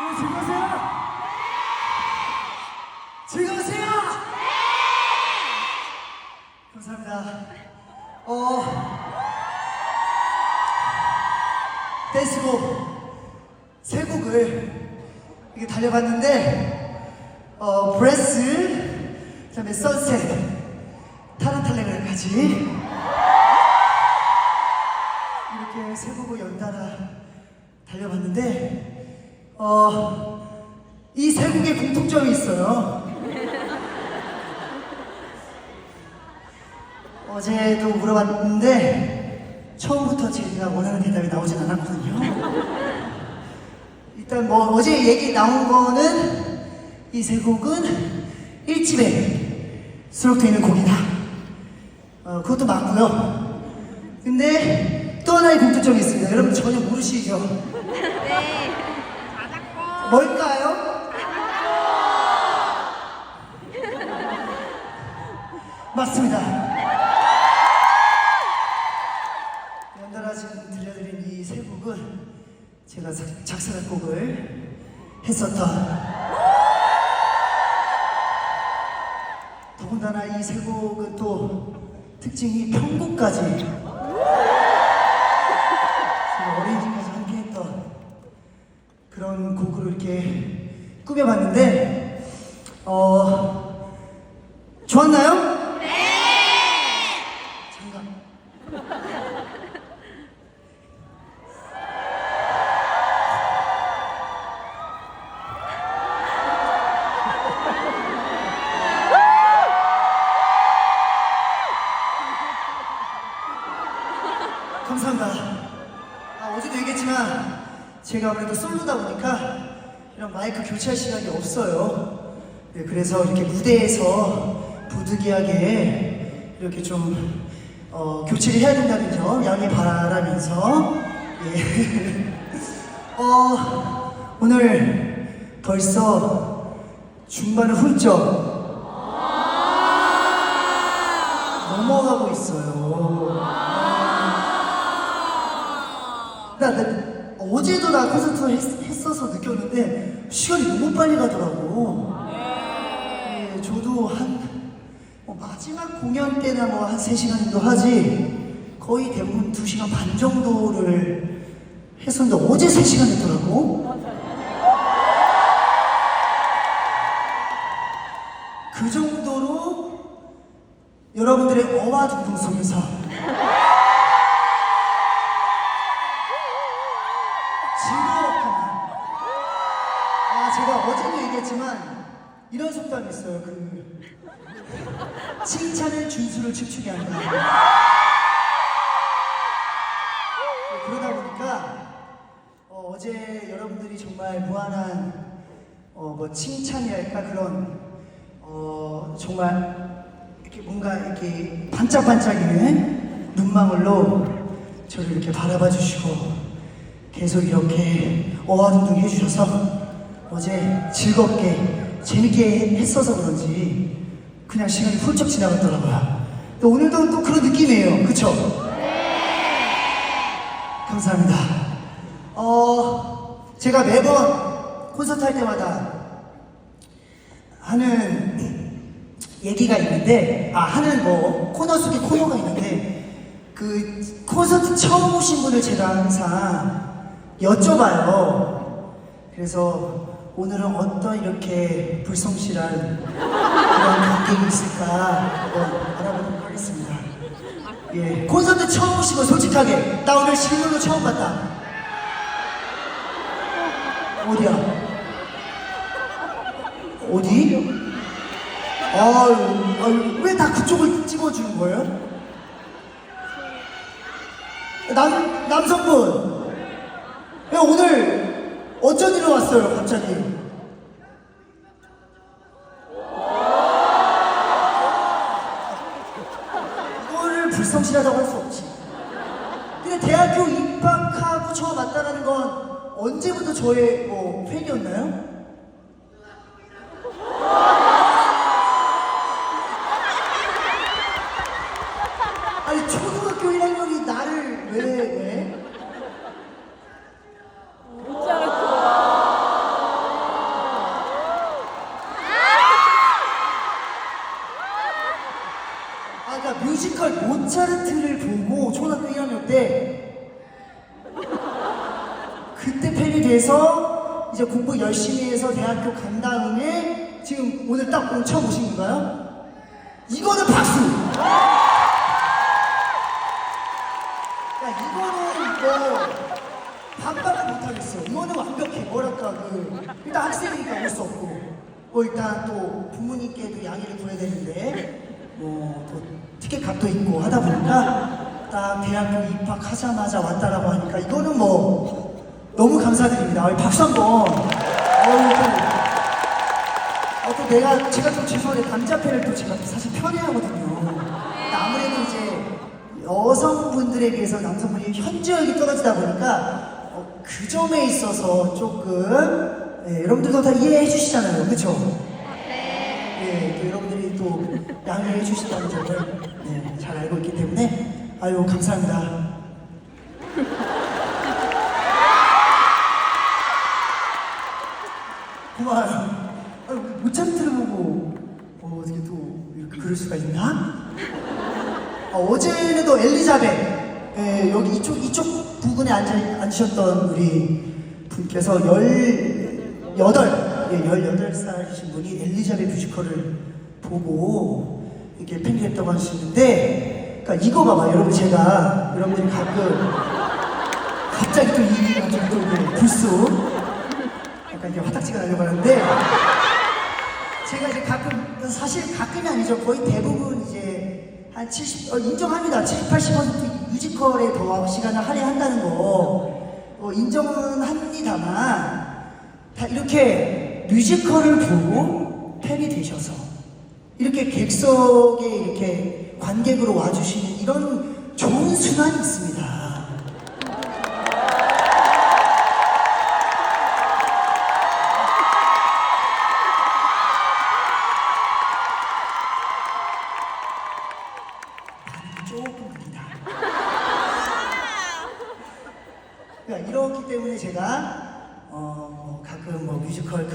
네, 즐거우세요? 즐거우세요? 감사합니다. 어, 댄스곡 세 곡을 달려봤는데, 어, 브레스, 그 다음에 선셋, 타란탈레가까지 이렇게 세 곡을 연달아 달려봤는데, 어, 이 세 곡의 공통점이 있어요. 어제도 물어봤는데 처음부터 제가 원하는 대답이 나오진 않았거든요. 일단 뭐 어제 얘기 나온 거는 이 세 곡은 1집에 수록되어 있는 곡이다. 어, 그것도 맞고요. 근데 또 하나의 공통점이 있습니다. 여러분 전혀 모르시죠? 네. 뭘까요? 맞습니다. 연달아 지금 들려드린 이 세 곡은 제가 작- 작사한 곡을 했었던 더군다나 이 세 곡은 또 특징이 편곡까지 제가 어레인지까지 함께 했던 그런 곡으로 이렇게 꾸며봤는데 어 좋았나요? 네. 잠깐. 감사합니다. 아, 어제도 얘기했지만 제가 아무래도 솔로다 보니까 마이크 교체할 시간이 없어요. 네, 그래서 이렇게 무대에서 부득이하게 이렇게 좀 어, 교체를 해야 된다는 점 양해 바라면서 예. 어, 오늘 벌써 중반을 훌쩍 넘어가고 있어요. 나, 나 어제도 나 콘서트 했, 했어서 느꼈는데 시간이 너무 빨리 가더라고. 예, 저도 한 뭐 마지막 공연 때나 뭐 한 3시간 정도 하지 거의 대부분 2시간 반 정도를 했었는데 어제 3시간 했더라고. 그 정도로 여러분들의 어와둥둥 속에서 이런 속담이 있어요. 그 칭찬은 준수를 춤추게 한다. 네, 그러다 보니까 어, 제 여러분들이 정말 무한한 어, 뭐 칭찬이랄까 그런 어, 정말 이렇게 뭔가 이렇게 반짝반짝이는 눈망울로 저를 이렇게 바라봐 주시고 계속 이렇게 어와둥둥 해주셔서 어제 즐겁게 재밌게 했어서 그런지 그냥 시간이 훌쩍 지나갔더라고요. 또 오늘도 또 그런 느낌이에요. 그쵸? 감사합니다. 어, 제가 매번 콘서트 할 때마다 하는 얘기가 있는데, 아, 하는 뭐, 코너 속에 코너가 있는데, 그 콘서트 처음 오신 분을 제가 항상 여쭤봐요. 그래서 오늘은 어떤 이렇게 불성실한 그런 관객이 있을까 한번 알아보도록 하겠습니다. 예, 콘서트 처음 분 솔직하게, 나 오늘 실물로 처음 봤다. 어디야? 어디? 아유, 왜 다 그쪽을 찍어주는 거예요? 남, 남성분! 왜 오늘 어쩐 일로 왔어요, 갑자기? 이거를 불성실하다고 할 수 없지. 근데 대학교 입학하고 처음 왔다라는 건 언제부터 저의 뭐 팬이었나요? 아니 초등학교 1학년이 나를 왜 왜? 모차르트를 보고 초등학교 1학년 때 그때 팬이 돼서 이제 공부 열심히 해서 대학교 간 다음에 지금 오늘 딱 오신 건가요? 이거는 박수! 야 이거는 뭐 반박을 못하겠어. 이거는 완벽해. 뭐랄까 그 일단 학생이니까 올 수 없고 뭐 일단 또 부모님께도 양해를 구해야 되는데 뭐 또 티켓 값도 있고 하다 보니까 딱 대학교 입학하자마자 왔다라고 하니까 이거는 뭐 너무 감사드립니다. 아이, 박수 한 번. 어, 또 내가 제가 좀 죄송한데 남자 팬을 또 제가 사실 편애하거든요. 근데 아무래도 이제 여성분들에 비해서 남성분이 현저하게 떨어지다 보니까 어, 그 점에 있어서 조금 네, 여러분들도 다 이해해 주시잖아요, 그렇죠? 네, 또 여러분들이 또 양해해 주신다는 점을 네, 잘 알고 있기 때문에 아유 감사합니다. 고마워요. 아유, 모차르트를 보고 어, 어떻게 또 이렇게 그럴 수가 있나? 어, 또 엘리자벳 예, 여기 이쪽 이쪽 부분에 앉아 앉으셨던 우리 분께서 열 여덟 예, 열여덟 살이신 분이 엘리자벳 뮤지컬을 보고 이렇게 팬이 됐다고 하시는데, 그러니까 이거 봐봐 여러분 제가 여러분들이 가끔 갑자기 또이 갑자기 또 이게 불쑥 약간 이게 화딱지가 나려고 하는데 제가 이제 가끔 사실 가끔이 아니죠. 거의 대부분 이제 한 70, 어, 인정합니다 70, 80% 뮤지컬에 더 시간을 할애한다는 거 어, 인정은 합니다만 다 이렇게 뮤지컬을 보고 팬이 되셔서 이렇게 객석에 이렇게 관객으로 와주시는 이런 좋은 순환이 있습니다.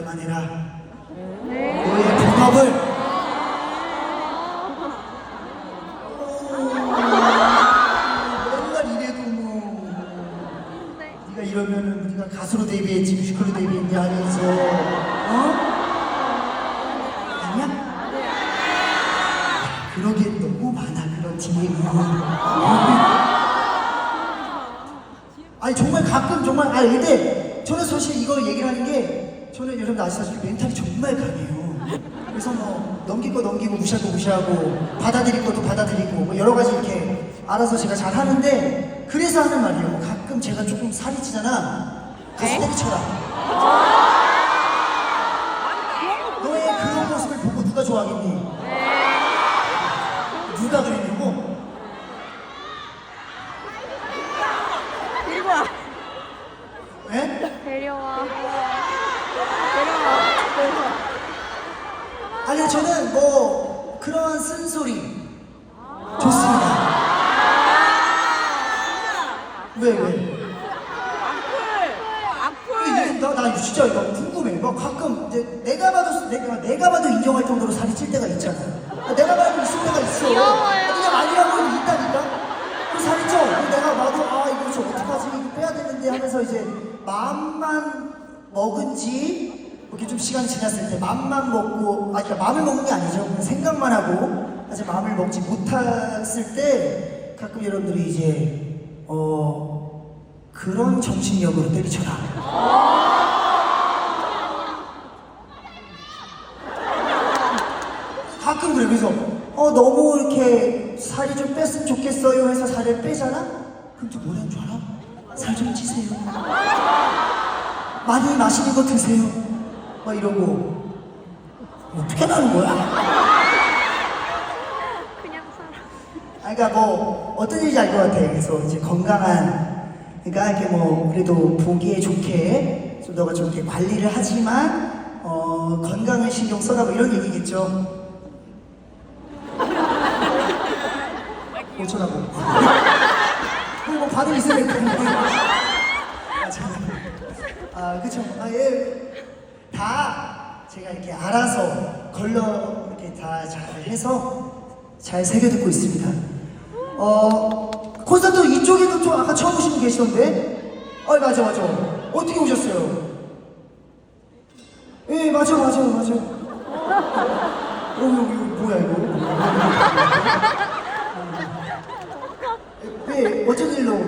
그만해라 너의 본업을 어, 맨날 이래도 뭐 네가 이러면은 네가 가수로 데뷔했지 뮤지컬로 데뷔했냐 하면서 어? 아니야? 그러기에 너무 많아 그런 DM이 아니 정말 가끔 정말 아 근데 저는 사실 이거 얘기를 하는 게 저는 여러분 아시다시피 멘탈이 정말 강해요 그래서 뭐 넘길 거 넘기고 무시할 거 무시하고 받아들일 것도 받아들이고 뭐 여러 가지 이렇게 알아서 제가 잘 하는데 그래서 하는 말이에요 뭐 가끔 제가 조금 살이 찌잖아 가서 때리쳐라 너의 그런 모습을 보고 누가 좋아하겠니 누가 그랬냐고 와. 예? 데려와. 데려와. 데려와. 아니 저는 뭐 그런 쓴소리 좋습니다. 왜 왜? 악플. 나, 나 진짜 이거 궁금해. 막 가끔 이제 내가 봐도 내가 내가 봐도 인정할 정도로 살이 찔 때가 있잖아. 아, 내가 봐도 있을 때가 있어. 귀여워요. 그냥 아니라고 있다니까. 그 살이 쪄. 내가 봐도 아 이거 저 어떡하지 이거 빼야 되는데 하면서 이제 마음만 먹은지 이렇게 좀 시간이 지났을 때 마음만 먹고 아 그러니까 마음을 먹는 게 아니죠. 생각만 하고 아직 마음을 먹지 못했을 때 가끔 여러분들이 이제 어 그런 정신력으로 때리쳐라. 가끔 그래 그래서 어 너무 이렇게 살이 좀 뺐으면 좋겠어요 해서 살을 빼잖아 그럼 또 뭐라는 줄 알아? 살 좀 찌세요 많이 마시는 거 드세요 막 이러고 어떻게 나는 거야? 그냥 살아. 아, 그러니까 뭐 어떤 일인지 알 것 같아. 그래서 이제 건강한, 그러니까 이렇게 뭐 그래도 보기에 좋게 좀 너가 좀 이렇게 관리를 하지만 어 건강을 신경 써라 뭐 이런 얘기겠죠. 어쩌라고? 뭐 반응 있어야. 아, 아, 그쵸. 아, 예. 다 제가 이렇게 알아서 걸러 이렇게 다 잘 해서 잘 새겨듣고 있습니다. 어, 콘서트 이쪽에도 좀 아까 처음 오신 분 계시던데? 어, 맞아, 맞아. 어떻게 오셨어요? 예, 맞아, 맞아, 맞아. 어, 여기, 뭐야, 이거? 예, 어쩐 일로?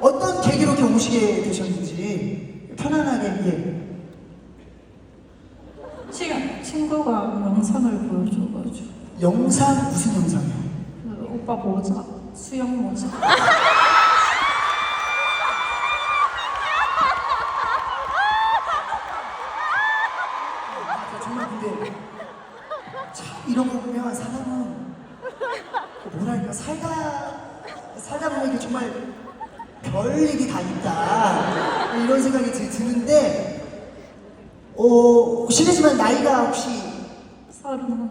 어떤 계기로 이렇게 오시게 되셨는지 편안하게, 예. 친, 친구가 영상을 보여줘가지고. 영상, 무슨 영상이요? 그 오빠 모자 수영 모자. 아, 정말 근데 참 이런 거 보면 사람은 뭐랄까 살다 살다 보면 이게 정말 별 일이 다 있다. 이런 생각이 드, 드는데 어 실례지만 나이가 혹시 서른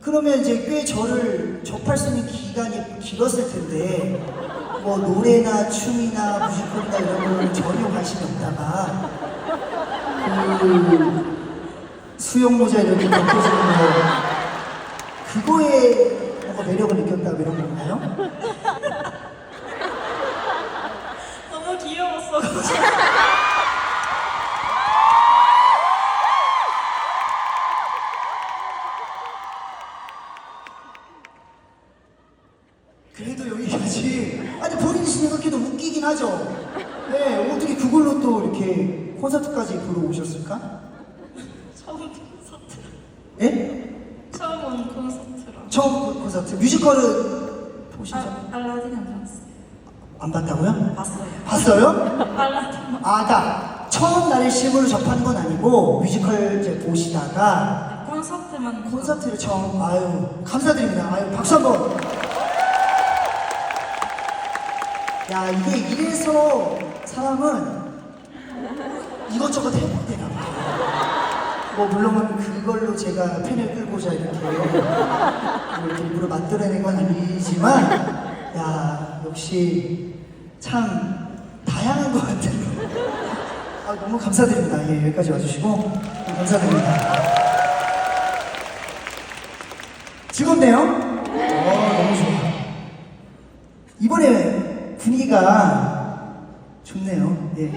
그러면 이제 꽤 저를 접할 수 있는 기간이 길었을 텐데 뭐 노래나 춤이나 뮤지컬이나 이런 거는 전혀 관심이 없다가 그 수영 모자 이렇게 덮어주는 거 그거에 뭔가 매력을 느꼈다 고 이런 건가요? 너무 귀여웠어 그래도 여기까지 아니 본인이 생각해도 웃기긴 하죠 네 어떻게 그걸로 또 이렇게 콘서트까지 보러 오셨을까? 처음 콘서트 예? 처음 온 콘서트라 처음 콘- 콘서트 뮤지컬은 보신 적? 아, 알라딘 안 봤어요 안 봤다고요? 알라딘 아, 그러니까 처음 날심으로 접한 건 아니고 뮤지컬 이제 보시다가 콘서트만 콘서트를 처음 아유 감사드립니다. 아유 박수 한번. 야 이게 이래서 사람은 이것저것 봐. 뭐 물론 그걸로 제가 팬을 끌고자 이렇게 뭐 일부러 만들어낸 건 아니지만 야 역시 참 너무 감사드립니다. 예, 여기까지 와주시고 감사드립니다. 즐겁네요? 어, 너무 좋아. 이번에 분위기가 좋네요. 예.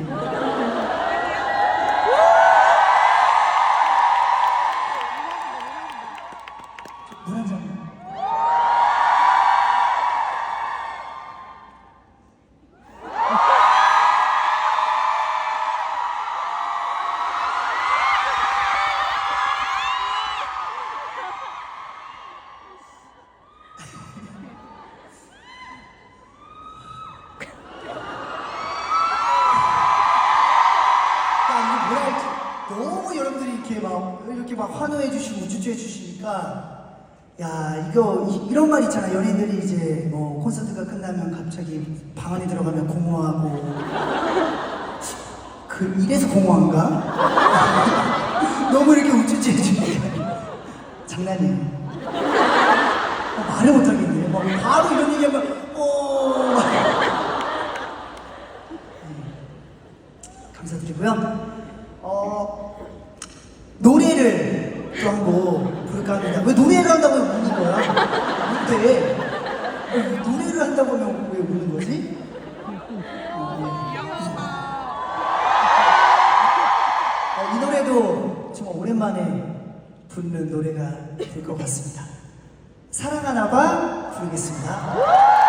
물한 잔. 이 이렇게 막 이렇게 막 환호해 주시고 우쭈쭈 해 주시니까 야 이거 이, 런말 있잖아 연예인들이 이제 뭐 콘서트가 끝나면 갑자기 방 안에 들어가면 공허하고. 그 이래서 공허한가? 너무 이렇게 우쭈쭈 해 주니까. 장난이에요. 어, 말을 못하겠네. 막 바로 이런 얘기하면 어 감사드리고요. 어, 노래를 또 한 곡 부를까 합니다. 왜 노래를 한다고 왜 우는 거야? 근데 어, 노래를 한다고 하면 왜 우는 거지? 어, 어, 이 노래도 정말 오랜만에 부르는 노래가 될 것 같습니다. 사랑하나 봐 부르겠습니다.